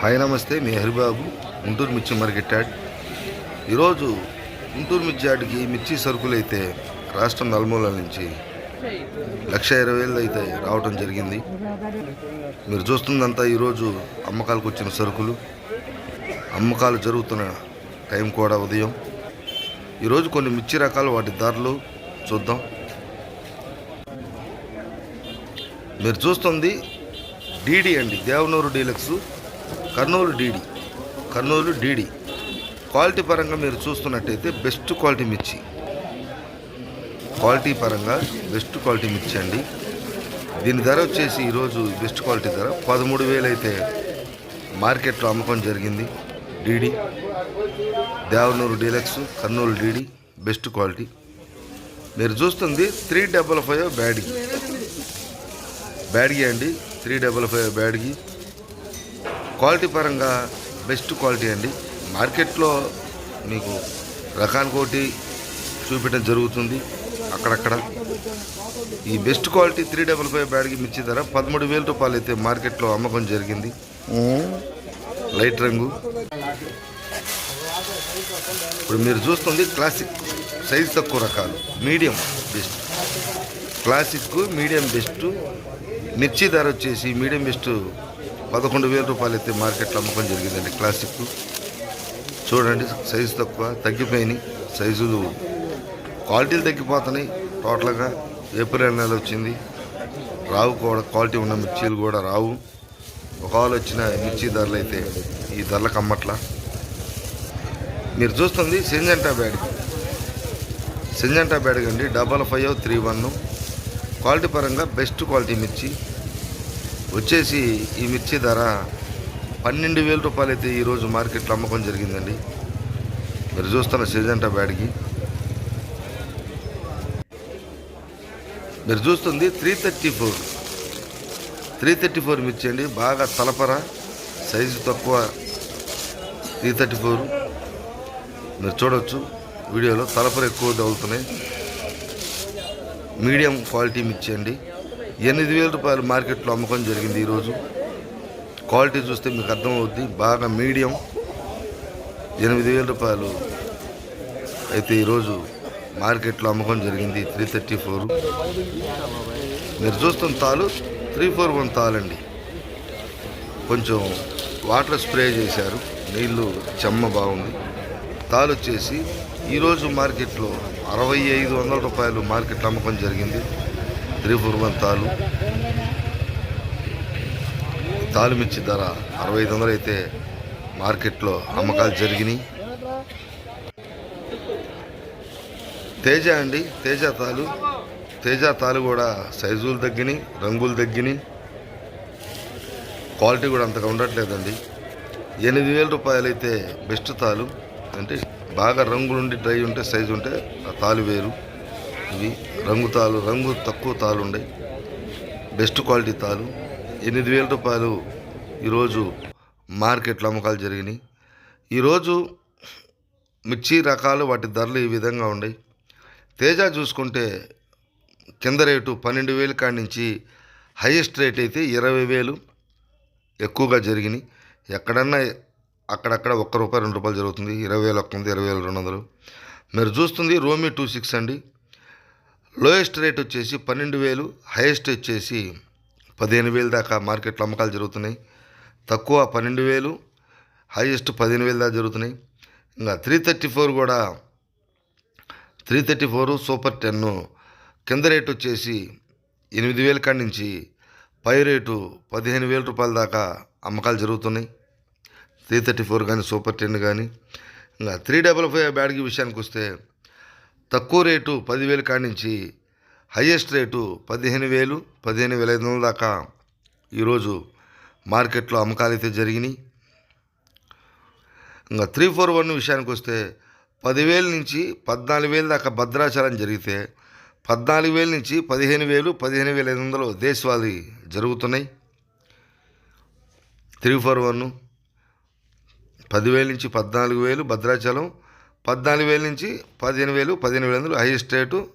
Hi నమస్తే. మీ హరిబాబు. గుంటూరు మిర్చి market yard ఈరోజు గుంటూరు మిర్చి యార్డ్కి మిర్చి సరుకులు అయితే రాష్ట్రం నలుమూలల నుంచి లక్ష ఇరవై వేలు అయితే రావటం జరిగింది. మీరు చూస్తుందంతా ఈరోజు అమ్మకాలకు వచ్చిన సరుకులు. అమ్మకాలు జరుగుతున్న టైం కూడా ఉదయం. ఈరోజు కొన్ని మిర్చి రకాలు వాటి ధరలు చూద్దాం. మీరు చూస్తుంది డీడీ అండి. Devanuru deluxe Kurnool DD Kurnool DD. Quality పరంగా మీరు చూస్తున్నట్టయితే బెస్ట్ క్వాలిటీ మిర్చి. క్వాలిటీ పరంగా బెస్ట్ క్వాలిటీ మిర్చి అండి. దీని ధర వచ్చేసి ఈరోజు బెస్ట్ క్వాలిటీ ధర పదమూడు వేలు అయితే మార్కెట్లో అమ్మకం జరిగింది DD. Devanuru deluxe Kurnool DD best quality. మీరు చూస్తుంది త్రీ డబల్ ఫైవ్ బ్యాడీ బ్యాడ్గి అండి. Three double five Byadgi. Quality పరంగా బెస్ట్ క్వాలిటీ అండి. మార్కెట్లో మీకు రకానికోటి చూపించడం జరుగుతుంది అక్కడక్కడ. ఈ best quality three double five Byadgi మిచ్చి ధర పదమూడు వేల రూపాయలు అయితే మార్కెట్లో అమ్మకం జరిగింది. లైట్ రంగు. ఇప్పుడు మీరు చూస్తుంది క్లాసిక్ సైజ్ తక్కువ రకాలు. Medium best. Classic medium best. మిర్చి ధర వచ్చేసి మీడియం బెస్ట్ పదకొండు వేల రూపాయలు అయితే మార్కెట్లో అమ్మకం జరిగిందండి. క్లాసిక్ చూడండి సైజు తక్కువ తగ్గిపోయినాయి. సైజులు క్వాలిటీలు తగ్గిపోతున్నాయి. టోటల్గా ఏప్రిల్ నెల వచ్చింది. రావు కూడా క్వాలిటీ ఉన్న మిర్చీలు కూడా రావు. ఒకవేళ వచ్చిన మిర్చి ధరలు అయితే ఈ ధరలకు అమ్మట్లా. మీరు చూస్తుంది సెంజంటా బ్యాడ్. సెంజంటా బ్యాడ్ అండి double five three one quality పరంగా బెస్ట్ క్వాలిటీ మిర్చి. వచ్చేసి ఈ మిర్చి ధర పన్నెండు వేల రూపాయలు అయితే ఈరోజు మార్కెట్లో అమ్మకం జరిగిందండి. మీరు చూస్తున్న సెజంటా బ్యాడ్కి మీరు చూస్తుంది three thirty four. Three thirty four మిర్చి అండి. బాగా తలపర సైజు తక్కువ త్రీ థర్టీ ఫోర్. మీరు చూడవచ్చు వీడియోలో తలపర ఎక్కువ తగులుతున్నాయి మీడియం క్వాలిటీ మిర్చి అండి ఎనిమిది వేల రూపాయలు మార్కెట్లో అమ్మకం జరిగింది ఈరోజు. క్వాలిటీ చూస్తే మీకు అర్థమవుద్ది బాగా మీడియం. ఎనిమిది వేల రూపాయలు అయితే ఈరోజు మార్కెట్లో అమ్మకం జరిగింది త్రీ థర్టీ ఫోర్. మీరు చూస్తున్న తాలు త్రీ ఫోర్ వన్ తాలండి. కొంచెం వాటర్ స్ప్రే చేశారు. నీళ్ళు చెమ్మ బాగుంది. తాలు వచ్చేసి ఈరోజు మార్కెట్లో అరవై ఐదు వందల రూపాయలు మార్కెట్లో అమ్మకం జరిగింది. త్రీ తాలు తాలు మిర్చి ధర అరవై ఐదు వందలు అయితే మార్కెట్లో అమ్మకాలు జరిగినాయి. తేజ అండి తేజ తాలు. తేజ తాలు కూడా సైజులు తగ్గినాయి రంగులు తగ్గినాయి. క్వాలిటీ కూడా అంతగా ఉండట్లేదండి. ఎనిమిది వేల రూపాయలు అయితే బెస్ట్ తాలు. అంటే బాగా రంగులుండి డ్రై ఉంటే సైజు ఉంటే ఆ తాలు వేరు. ఇవి రంగు తాలు రంగు తక్కువ తాలు ఉండే. బెస్ట్ క్వాలిటీ తాలు ఎనిమిది వేల రూపాయలు ఈరోజు మార్కెట్లో అమ్మకాలు జరిగినాయి. ఈరోజు మిర్చి రకాలు వాటి ధరలు ఈ విధంగా ఉన్నాయి తేజ చూసుకుంటే కింద రేటు పన్నెండు వేలు కాడి నుంచి హైయెస్ట్ రేట్ అయితే ఇరవై వేలు ఎక్కువగా జరిగినాయి. ఎక్కడన్నా అక్కడక్కడ ఒక్క రూపాయి రెండు రూపాయలు జరుగుతుంది. ఇరవై వేలు ఒక్క ఉంది ఇరవై వేలు రెండు వందలు. మీరు చూస్తుంది రోమీ టూ సిక్స్ అండి. లోయెస్ట్ రేట్ వచ్చేసి పన్నెండు వేలు హైయెస్ట్ వచ్చేసి పదిహేను వేలు దాకా మార్కెట్లో అమ్మకాలు జరుగుతున్నాయి. తక్కువ పన్నెండు వేలు హైయెస్ట్ పదిహేను వేలు దాకా జరుగుతున్నాయి. ఇంకా త్రీ థర్టీ ఫోర్ కూడా three thirty four super ten కింద రేటు వచ్చేసి ఎనిమిది వేల కాడి నుంచి పై రేటు పదిహేను వేల రూపాయల దాకా అమ్మకాలు జరుగుతున్నాయి. త్రీ థర్టీ ఫోర్ కానీ సూపర్ టెన్ కానీ ఇంకా త్రీ డబల్ ఫైవ్ బ్యాడ్కి విషయానికి వస్తే తక్కువ రేటు పదివేలు కానించి నుంచి హయ్యెస్ట్ రేటు పదిహేను వేలు పదిహేను వేల ఐదు వందల దాకా ఈరోజు మార్కెట్లో అమ్మకాలు అయితే జరిగినాయి. ఇంకా త్రీ ఫోర్ వన్ విషయానికి వస్తే పదివేల నుంచి పద్నాలుగు వేలు దాకా భద్రాచలం జరిగితే పద్నాలుగు వేల నుంచి పదిహేను వేలు పదిహేను వేల ఐదు వందలు దేశవాళీ జరుగుతున్నాయి. త్రీ ఫోర్ వన్ పదివేల నుంచి పద్నాలుగు వేలు భద్రాచలం పద్నాలుగు వేల నుంచి పదిహేను వేలు పదిహేను వేల వందలు highest rate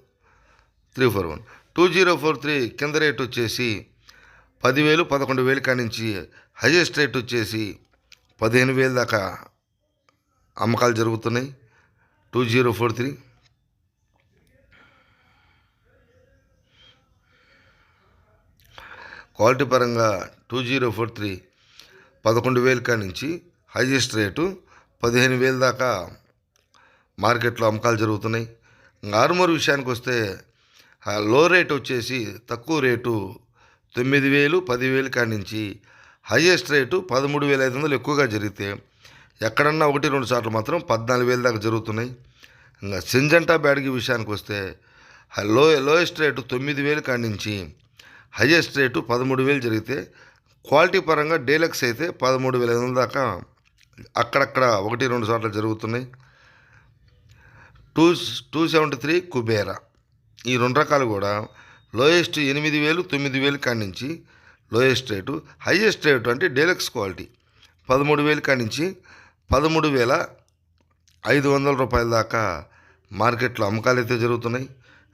three four one. Two zero four three కింద రేట్ వచ్చేసి పదివేలు పదకొండు వేలు కాడి నుంచి హైయెస్ట్ రేట్ వచ్చేసి పదిహేను వేలు దాకా అమ్మకాలు జరుగుతున్నాయి. Two zero four three. Quality పరంగా టూ జీరో ఫోర్ త్రీ పదకొండు వేలు కాడి నుంచి హైయెస్ట్ రేటు పదిహేను వేలు దాకా మార్కెట్లో అమ్మకాలు జరుగుతున్నాయి. ఆర్మర్ విషయానికి వస్తే ఆ లో రేట్ వచ్చేసి తక్కువ రేటు తొమ్మిది వేలు పదివేలు కాడి నుంచి హైయెస్ట్ రేటు పదమూడు వేల ఐదు వందలు ఎక్కువగా జరిగితే ఎక్కడన్నా ఒకటి రెండు సార్లు మాత్రం పద్నాలుగు వేల దాకా జరుగుతున్నాయి. ఇంకా సింజంటా బ్యాడ్గి విషయానికి వస్తే ఆ లో లోయెస్ట్ రేటు తొమ్మిది వేలు కాడి నుంచి హైయెస్ట్ రేటు పదమూడు వేలు జరిగితే క్వాలిటీ పరంగా డీలక్స్ అయితే పదమూడు వేల ఐదు వందల దాకా అక్కడక్కడ ఒకటి రెండు సార్లు జరుగుతున్నాయి. Two two seventy three Kubera. ఈ రెండు రకాలు కూడా లోయెస్ట్ ఎనిమిది వేలు తొమ్మిది వేలు కాడి నుంచి లోయెస్ట్ రేటు హైయెస్ట్ రేటు అంటే డీలక్స్ క్వాలిటీ. పదమూడు వేలు కాడి నుంచి పదమూడు వేల ఐదు వందల రూపాయల దాకా మార్కెట్లో అమ్మకాలు అయితే జరుగుతున్నాయి.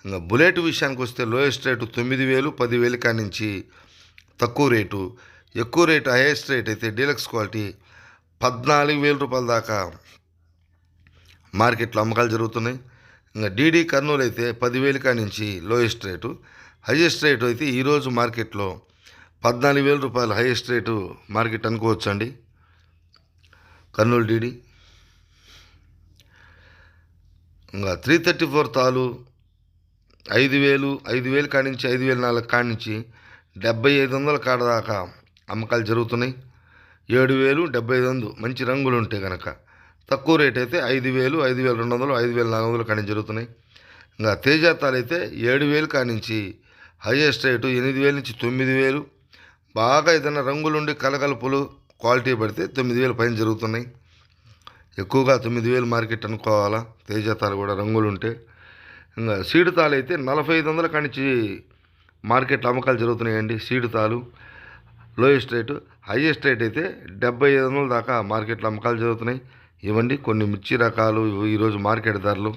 ఇంకా బుల్లెట్ విషయానికి వస్తే లోయెస్ట్ రేటు తొమ్మిది వేలు పదివేలు కాడి తక్కువ రేటు. ఎక్కువ రేటు హైయెస్ట్ రేట్ అయితే డీలక్స్ క్వాలిటీ పద్నాలుగు వేల రూపాయల దాకా మార్కెట్లో అమ్మకాలు జరుగుతున్నాయి. ఇంకా డీడీ కర్నూలు అయితే పదివేలు కాడి నుంచి లోయెస్ట్ రేటు హైయెస్ట్ రేటు అయితే ఈరోజు మార్కెట్లో పద్నాలుగు వేల రూపాయలు హైయెస్ట్ రేటు మార్కెట్ అనుకోవచ్చు అండి కర్నూలు డీడీ ఇంకా త్రీ థర్టీ ఫోర్ తాలు ఐదు వేలు ఐదు వేలు కాడి నుంచి ఐదు వేల నాలుగు కాడి నుంచి డెబ్బై ఐదు వందల కాడ దాకా అమ్మకాలు జరుగుతున్నాయి. ఏడు వేలు డెబ్బై ఐదు వందలు మంచి రంగులు ఉంటే కనుక తక్కువ రేట్ అయితే ఐదు వేలు ఐదు వేల రెండు వందలు ఐదు వేల నాలుగు వందలు కానీ జరుగుతున్నాయి. ఇంకా తేజాతాలు అయితే ఏడు వేలు కానించి నుంచి హైయెస్ట్ రేటు ఎనిమిది వేల నుంచి తొమ్మిది వేలు బాగా ఏదైనా రంగులుండి కలగలుపులు క్వాలిటీ పడితే తొమ్మిది వేలు పైన జరుగుతున్నాయి. ఎక్కువగా తొమ్మిది వేలు మార్కెట్ అనుకోవాలా? తేజతాలు కూడా రంగులుంటే. ఇంకా సీడు తాలు అయితే నలభై ఐదు వందల కానించి మార్కెట్లో అమ్మకాలు జరుగుతున్నాయండి సీడు తాలు లోయెస్ట్ రేటు హైయెస్ట్ రేట్ అయితే డెబ్బై ఐదు వందల దాకా మార్కెట్లో అమ్మకాలు జరుగుతున్నాయి. ఇవ్వండి కొన్ని మిర్చి రకాలు ఈరోజు మార్కెట్ ధరలు.